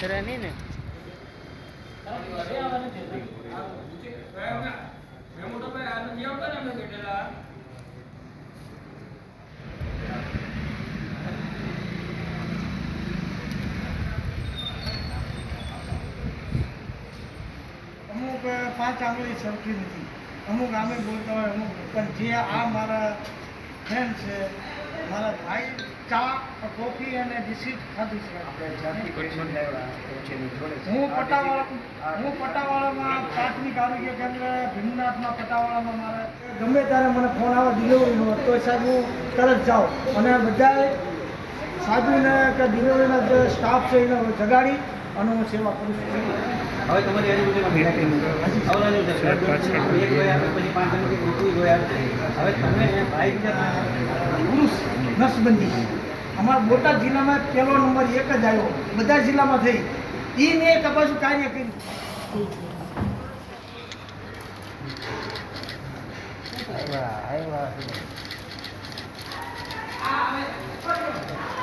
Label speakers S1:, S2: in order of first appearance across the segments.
S1: ખરા નહીં ને.
S2: અમુક પાંચ આંગળી સરખી નથી. અમુક આમે બોલતા હોય, અમુક, પણ જે આ મારા ફ્રેન્ડ છે, મારા ભાઈ ચા કોફી અને બિસ્કિટ ખાધી છે. હું પટાવાળા હું પટાવાળામાં પ્રાથમિક આરોગ્ય કેન્દ્ર ભીમનાથમાં પટાવાળામાં મારે ગમે ત્યારે મને ફોન આવે ડિલિવરીનો તો સાહેબ હું તરત જાઉં. અને બધા સાધુને કે ડિલિવરીના જે સ્ટાફ છે એને જગાડી અને હું સેવા કરું છું.
S3: હવે તમારી આજુબાજુમાં. હવે તમે ભાઈ
S2: પુરુષ નસબંધી. અમારા બોટાદ જિલ્લામાં પહેલો નંબર એક જ આવ્યો. બધા જિલ્લામાં થઈ. એ મેં તપાસ કાર્ય કર્યું.
S4: સર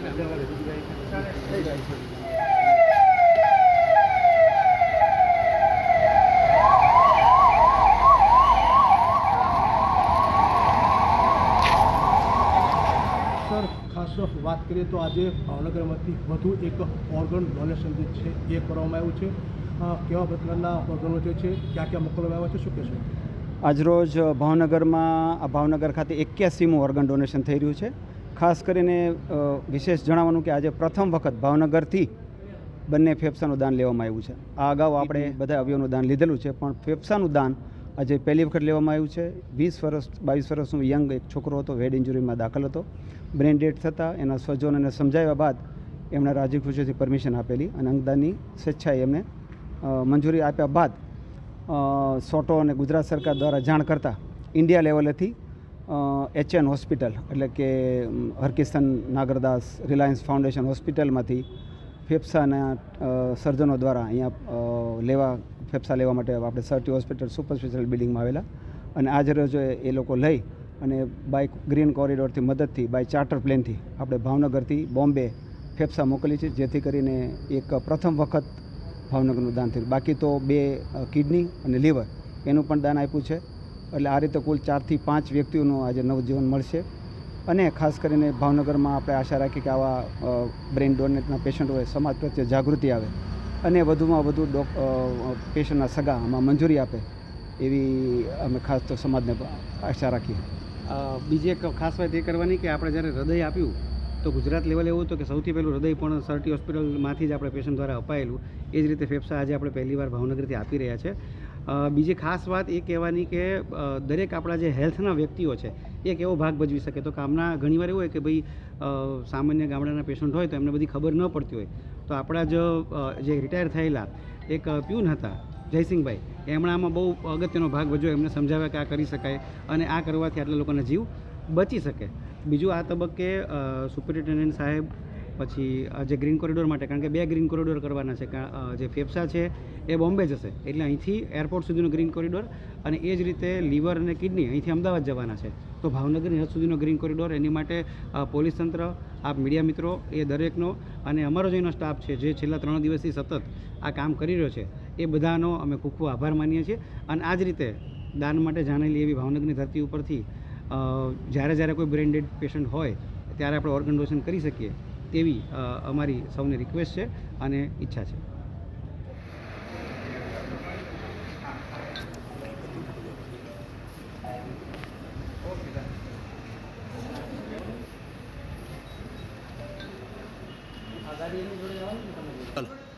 S4: ખાસ વાત કરીએ તો આજે ભાવનગરમાંથી વધુ એક ઓર્ગન ડોનેશન જે છે એ કરવામાં આવ્યું છે. કેવા પ્રકારના ઓર્ગનો જે છે ક્યાં ક્યાં મોકલવામાં આવ્યા છે, શું કહેશો?
S5: આજરોજ ભાવનગરમાં, ભાવનગર ખાતે એક્યાસીમું ઓર્ગન ડોનેશન થઈ રહ્યું છે. ખાસ કરીને વિશેષ જણાવવાનું કે આજે પ્રથમ વખત ભાવનગરથી બંને ફેફસાનું દાન લેવામાં આવ્યું છે. આ અગાઉ આપણે બધા અવયવનું દાન લીધેલું છે પણ ફેફસાનું દાન આજે પહેલી વખત લેવામાં આવ્યું છે. વીસ વર્ષ બાવીસ વર્ષનું યંગ એક છોકરો હતો હેડ ઇન્જુરીમાં દાખલ હતો. બ્રેન ડેડ થતાં એના સ્વજનોને સમજાવ્યા બાદ એમણે રાજી ખુશીથી પરમિશન આપેલી અને અંગદાનની સ્વેચ્છાએ એમને મંજૂરી આપ્યા બાદ સોટો અને ગુજરાત સરકાર દ્વારા જાણ કરતાં ઇન્ડિયા લેવલેથી એચએન હોસ્પિટલ એટલે કે હરકિશન નાગરદાસ રિલાયન્સ ફાઉન્ડેશન હોસ્પિટલમાંથી ફેફસાના સર્જનો દ્વારા અહીંયા લેવા, ફેફસા લેવા માટે આપણે સરટી હોસ્પિટલ, સુપર સ્પેશિયલ બિલ્ડિંગમાં આવેલા. અને આજ રોજ એ લોકો લઈ અને બાય ગ્રીન કોરિડોરથી મદદથી, બાય ચાર્ટર પ્લેનથી આપણે ભાવનગરથી બોમ્બે ફેફસા મોકલી છે, જેથી કરીને એક પ્રથમ વખત ભાવનગરનું દાન થયું. બાકી તો બે કિડની અને લીવર. એનું પણ દાન આપ્યું છે. એટલે આ રીતે કુલ ચારથી પાંચ વ્યક્તિઓનું આજે નવજીવન મળશે. અને ખાસ કરીને ભાવનગરમાં આપણે આશા રાખીએ કે આવા બ્રેઇન ડોનેટના પેશન્ટ હોય, સમાજ પ્રત્યે જાગૃતિ આવે. અને વધુમાં વધુ ડોક પેશન્ટના સગા આમાં મંજૂરી આપે, એવી અમે ખાસ તો સમાજને આશા રાખીએ.
S3: બીજી એક ખાસ વાત એ કરવાની કે આપણે જ્યારે હૃદય આપ્યું, તો ગુજરાત લેવલે એવું હતું કે સૌથી પહેલું હૃદય પણ સરટી હોસ્પિટલમાંથી જ આપણે પેશન્ટ દ્વારા અપાયેલું. એ જ રીતે ફેફસા આજે આપણે પહેલીવાર ભાવનગરથી આપી રહ્યા છે. બીજી ખાસ વાત એ કહેવાની કે દરેક આપણા જે હેલ્થના વ્યક્તિઓ છે એક એવો ભાગ ભજવી શકે. તો કામના ઘણીવાર એવું હોય કે ભાઈ સામાન્ય ગામડાના પેશન્ટ હોય તો એમને બધી ખબર ન પડતી હોય. તો આપણા જ જે રિટાયર થયેલા એક પ્યુન હતા, જયસિંહભાઈ, એમણે આમાં બહુ અગત્યનો ભાગ ભજવ્યો. એમને સમજાવ્યા કે આ કરી શકાય અને આ કરવાથી આટલા લોકોના જીવ બચી શકે. બીજું આ તબક્કે સુપરિન્ટેન્ડન્ટ સાહેબ પછી જે ગ્રીન કોરિડોર માટે, કારણ કે બે ગ્રીન કોરિડોર કરવાના છે જે ફેફસા છે, એ બોમ્બે જશે એટલે અહીંથી એરપોર્ટ સુધીનો ગ્રીન કોરિડોર અને એ જ રીતે લીવર અને કિડની અહીંથી અમદાવાદ જવાના છે. તો ભાવનગરની હદ સુધીનો ગ્રીન કોરિડોર એની માટે પોલીસ તંત્ર, આપ મીડિયા મિત્રો, એ દરેકનો અને અમારો જે એનો સ્ટાફ છે, જે છેલ્લા ત્રણ દિવસથી સતત આ કામ કરી રહ્યો છે, એ બધાનો અમે ખૂબ ખૂબ આભાર માનીએ છીએ. અને આ જ રીતે દાન માટે જાણેલી એવી ભાવનગરની ધરતી ઉપરથી જ્યારે જ્યારે કોઈ બ્રેન્ડેડ પેશન્ટ હોય, ત્યારે આપણે ઓર્ગન ડોનેશન કરી શકીએ. તેવી અમારી સૌને રિક્વેસ્ટ છે અને ઈચ્છા છે.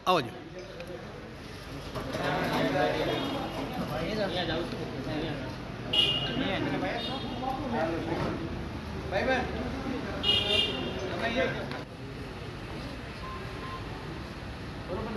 S4: આવજો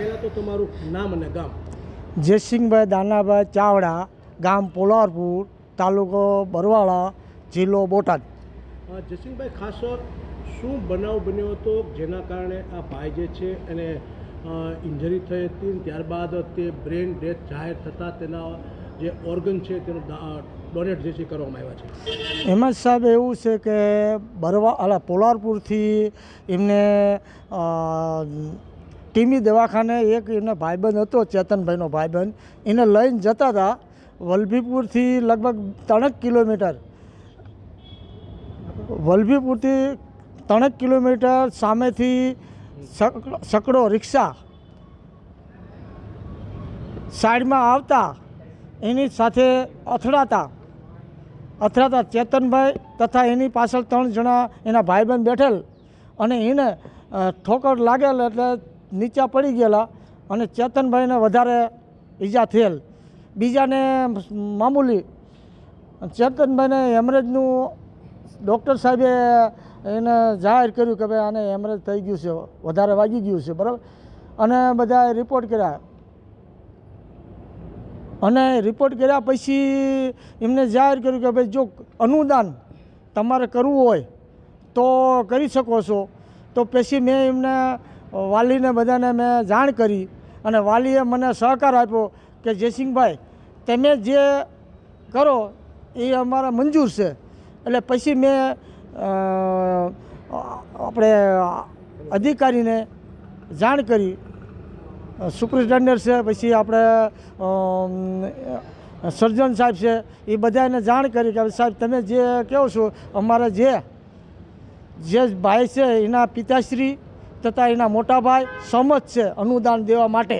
S4: પહેલાં તો તમારું નામ અને ગામ.
S2: જયસિંહભાઈ દાનાભાઈ ચાવડા ગામ પોલારપુર તાલુકો બરવાળા જિલ્લો બોટાદ.
S4: જયસિંહભાઈ ખાસ શું બનાવ બન્યો હતો? જેના કારણે આ ભાઈ જે છે એને ઇન્જરી થઈ હતી ત્યારબાદ તે બ્રેન ડેથ જાહેર થતાં તેના જે ઓર્ગન છે તેનો ડોનેટ જે છે કરવામાં આવ્યા છે.
S2: એમાં સાહેબ એવું છે કે બરવા અલા પોલારપુરથી એમને ટીમી દવાખાને એક એમનો ભાઈબંધ હતો, ચેતનભાઈનો ભાઈબંધ. એને લઈને જતા હતા વલભીપુરથી લગભગ ત્રણેક કિલોમીટર. વલભીપુરથી ત્રણેક કિલોમીટર સામેથી સક- સકડો રિક્ષા સાઈડમાં આવતા, એની સાથે અથડાતા. અથડાતા ચેતનભાઈ તથા એની પાછળ ત્રણ જણા એના ભાઈબંધ બેઠેલ અને એને ઠોકર લાગેલ એટલે નીચા પડી ગયેલા અને ચેતનભાઈને વધારે ઈજા થયેલ. બીજાને મામૂલી ચેતનભાઈને હેમરેજનું ડૉક્ટર સાહેબે એને જાહેર કર્યું કે ભાઈ આને હેમરેજ થઈ ગયું છે, વધારે વાગી ગયું છે, બરાબર? અને બધાએ રિપોર્ટ કર્યા. અને રિપોર્ટ કર્યા પછી એમને જાહેર કર્યું કે ભાઈ જો અનુદાન તમારે કરવું હોય તો કરી શકો છો. તો પછી મેં એમને વાલીને બધાને મેં જાણ કરી અને વાલીએ મને સહકાર આપ્યો કે, જયસિંહભાઈ, તમે જે કરો એ અમારા મંજૂર છે. એટલે પછી મેં આપણે અધિકારીને જાણ કરી. સુપ્રિન્ટેન્ડન્ટ છે, પછી આપણે સર્જન સાહેબ છે, એ બધાને જાણ કરી કે, સાહેબ, તમે જે કહો છો, અમારા જે જે ભાઈ છે, એના પિતાશ્રી તથા એના મોટા ભાઈ સહમત છે અનુદાન દેવા માટે.